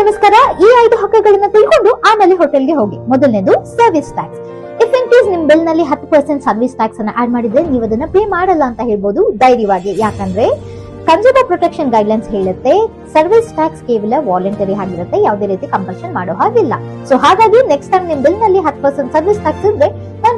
ನಮಸ್ಕಾರ. ಈ ಐದು ಹಕ್ಕುಗಳನ್ನ ತಿಳ್ಕೊಂಡು ಆಮೇಲೆ ಹೋಟೆಲ್ಗೆ ಹೋಗಿ. ಮೊದಲನೇದು service tax if in case ನಿಮ್ ಬಿಲ್ನಲ್ಲಿ ಹತ್ತು ಪರ್ಸೆಂಟ್ ಸರ್ವಿಸ್ ಟ್ಯಾಕ್ಸ್ ಅನ್ನ ಆಡ್ ಮಾಡಿದ್ರೆ ನೀವು ಅದನ್ನ ಪೇ ಮಾಡಲ್ಲ ಅಂತ ಹೇಳ್ಬೋದು ಧೈರ್ಯವಾಗಿ. ಯಾಕಂದ್ರೆ ಕನ್ಸ್ಯೂಮರ್ ಪ್ರೊಟೆಕ್ಷನ್ ಗೈಡ್ಲೈನ್ಸ್ ಹೇಳುತ್ತೆ ಸರ್ವಿಸ್ ಟ್ಯಾಕ್ಸ್ ಕೇವಲ ವಾಲಂಟರಿ ಆಗಿರುತ್ತೆ, ಯಾವುದೇ ರೀತಿ ಕಂಪಲ್ಷನ್ ಮಾಡೋ ಹಾಗಿಲ್ಲ. ಸೊ ಹಾಗಾಗಿ ನೆಕ್ಸ್ಟ್ ಟೈಮ್ ನಿಮ್ ಬಿಲ್ನಲ್ಲಿ ಹತ್ತು ಪರ್ಸೆಂಟ್ ಸರ್ವಿಸ್ ಟ್ಯಾಕ್ಸ್ ಇದ್ರೆ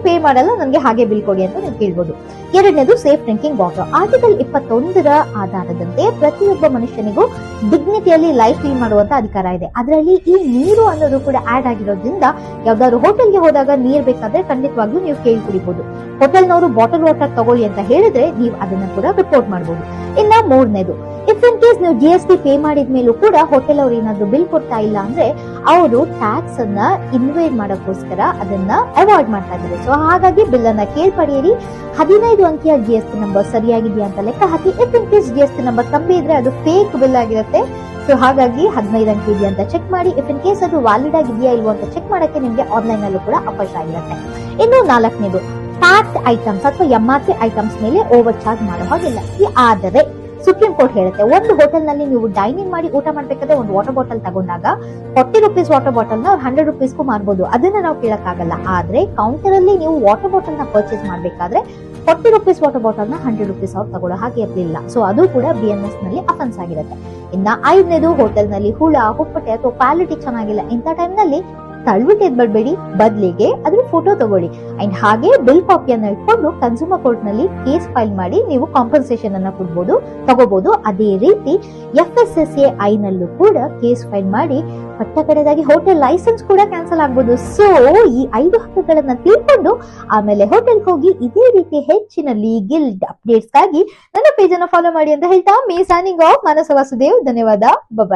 ಪೇ ಮಾಡಲ್ಲ, ನನಗೆ ಹಾಗೆ ಬಿಲ್ ಕೊಡಿ ಅಂತ ನೀವು ಕೇಳ್ಬೋದು. ಎರಡನೇದು ಸೇಫ್ ಡ್ರಿಂಕಿಂಗ್ ವಾಟರ್ ಆರ್ಟಿಕಲ್ ಇಪ್ಪತ್ತೊಂದರ ಆಧಾರದಂತೆ ಪ್ರತಿಯೊಬ್ಬ ಮನುಷ್ಯನಿಗೂ ಡಿಗ್ನಿಟಿಯಲ್ಲಿ ಲೈಫ್ ಲೀಡ್ ಮಾಡುವಂತ ಅಧಿಕಾರ ಇದೆ. ಅದರಲ್ಲಿ ಈ ನೀರು ಅನ್ನೋದು ಕೂಡ ಆಡ್ ಆಗಿರೋದ್ರಿಂದ ಯಾವ್ದಾದ್ರು ಹೋಟೆಲ್ಗೆ ಹೋದಾಗ ನೀರ್ ಬೇಕಾದ್ರೆ ಖಂಡಿತವಾಗ್ಲೂ ನೀವು ಕೇಳಿ ಕುಡಿಬಹುದು ಹೋಟೆಲ್ನವರು ಬಾಟಲ್ ವಾಟರ್ ತಗೊಳ್ಳಿ ಅಂತ ಹೇಳಿದ್ರೆ ನೀವು ಅದನ್ನ ಕೂಡ ರಿಪೋರ್ಟ್ ಮಾಡಬಹುದು ಇನ್ನ ಮೂರನೇದು ಇಫ್ ಇನ್ ಕೇಸ್ ನೀವು ಜಿ ಎಸ್ ಟಿ ಪೇ ಮಾಡಿದ್ಮೇಲೂ ಕೂಡ ಹೋಟೆಲ್ ಅವರು ಏನಾದ್ರು ಬಿಲ್ ಕೊಡ್ತಾ ಇಲ್ಲ ಅಂದ್ರೆ ಅವರು ಟ್ಯಾಕ್ಸ್ ಅನ್ನ ಇನ್ವೇಟ್ ಮಾಡೋಕ್ಕೋಸ್ಕರ ಅದನ್ನ ಅವಾಯ್ಡ್ ಮಾಡ್ತಾ ಇದ್ದಾರೆ. ಸೊ ಹಾಗಾಗಿ ಬಿಲ್ ಅನ್ನ ಕೇಳ್ಪಡೆಯಿರಿ ಹದಿನೈದು ಅಂಕಿಯ ಜಿ ಎಸ್ ಟಿ ನಂಬರ್ ಸರಿಯಾಗಿದೆಯಾ ಅಂತ ಲೆಕ್ಕ ಹಾಕಿ if in case G S T number ಕಮ್ಮಿ ಇದ್ರೆ ಅದು ಫೇಕ್ ಬಿಲ್ ಆಗಿರುತ್ತೆ. ಸೊ ಹಾಗಾಗಿ ಹದಿನೈದು ಅಂಕಿ ಇದೆಯಾ ಅಂತ ಚೆಕ್ ಮಾಡಿ. ಇಫ್ ಇನ್ ಕೇಸ್ ಅದು ವ್ಯಾಲಿಡ್ ಆಗಿದೆಯಾ ಇಲ್ವೋ ಅಂತ ಚೆಕ್ ಮಾಡಕ್ಕೆ ನಿಮಗೆ ಆನ್ಲೈನ್ ಅಲ್ಲೂ ಕೂಡ ಅವಕಾಶ ಆಗಿರುತ್ತೆ. ಇನ್ನು ನಾಲ್ಕನೇದು ಪ್ಯಾಕ್ಡ್ ಐಟಮ್ಸ್ ಅಥವಾ ಎಂ ಆರ್ ಪಿ ಐಟಮ್ಸ್ ಮೇಲೆ ಓವರ್ ಚಾರ್ಜ್ ಮಾಡೋ ಹಾಗಿಲ್ಲ. ಆದರೆ ಸುಪ್ರೀಂ ಕೋರ್ಟ್ ಹೇಳುತ್ತೆ, ಒಂದು ಹೋಟೆಲ್ನಲ್ಲಿ ನೀವು ಡೈನಿಂಗ್ ಮಾಡಿ ಊಟ ಮಾಡ್ಬೇಕಾದ್ರೆ ಒಂದು ವಾಟರ್ ಬಾಟಲ್ ತಗೊಂಡಾಗ ಫಾರ್ಟಿ ರುಪೀಸ್ ವಾಟರ್ ಬಾಟಲ್ನ ಹಂಡ್ರೆಡ್ ರುಪೀಸ್ಗೂ ಮಾರ್ಬೋದು. ಅದನ್ನ ನಾವು ಕೇಳಕ್ಕಾಗಲ್ಲ. ಆದ್ರೆ ಕೌಂಟರ್ ಅಲ್ಲಿ ನೀವು ವಾಟರ್ ಬಾಟಲ್ನ ಪರ್ಚೇಸ್ ಮಾಡ್ಬೇಕಾದ್ರೆ ಫಾರ್ಟಿ ರುಪೀಸ್ ವಾಟರ್ ಬಾಟಲ್ನ ಹಂಡ್ರೆಡ್ ರುಪೀಸ್ ಅವ್ರು ತಗೊಳ್ಳೋ ಹಾಗೆ ಇರಲಿಲ್ಲ. ಸೊ ಅದು ಕೂಡ ಬಿ ಎನ್ ಎಸ್ನಲ್ಲಿ ಅಫೆನ್ಸ್ ಆಗಿರುತ್ತೆ. ಇನ್ನ ಐದನೇದು ಹೋಟೆಲ್ನಲ್ಲಿ ಹುಳ, ಹುಪ್ಪಟೆ ಅಥವಾ ಕ್ವಾಲಿಟಿ ಚೆನ್ನಾಗಿಲ್ಲ. ಇಂಥ ಟೈಮ್ನಲ್ಲಿ ತಳ್ಬಿಟ್ಟು ಎದ್ಬಿಡ್ಬೇಡಿ ಬದಲಿಗೆ ಅದ್ರ ಫೋಟೋ ತಗೊಳ್ಳಿ. ಅಂಡ್ ಹಾಗೆ ಬಿಲ್ ಕಾಪಿಯನ್ನ ಇಟ್ಕೊಂಡು ಕನ್ಸ್ಯೂಮರ್ ಕೋರ್ಟ್ನಲ್ಲಿ ಕೇಸ್ ಫೈಲ್ ಮಾಡಿ ನೀವು ಕಾಂಪನ್ಸೇಷನ್ ಅನ್ನ ಕೊಡ್ಬೋದು ತಗೋಬಹುದು ಅದೇ ರೀತಿ F S S A I ನಲ್ಲೂ ಕೂಡ ಕೇಸ್ ಫೈಲ್ ಮಾಡಿ ಪಟ್ಟ ಕಡೆದಾಗಿ ಹೋಟೆಲ್ ಲೈಸೆನ್ಸ್ ಕೂಡ ಕ್ಯಾನ್ಸಲ್ ಆಗ್ಬೋದು. ಸೊ ಈ ಐದು ಹಕ್ಕುಗಳನ್ನ ತಿಳ್ಕೊಂಡು ಆಮೇಲೆ ಹೋಟೆಲ್ ಹೋಗಿ ಇದೇ ರೀತಿ ಹೆಚ್ಚಿನ ಲೀಗಲ್ ಅಪ್ಡೇಟ್ಸ್ಗಾಗಿ ನನ್ನ ಪೇಜ್ ಅನ್ನ ಫಾಲೋ ಮಾಡಿ ಅಂತ ಹೇಳ್ತಾ, me signing off Manasa Vasudev. ಧನ್ಯವಾದ. ಬಾಯ್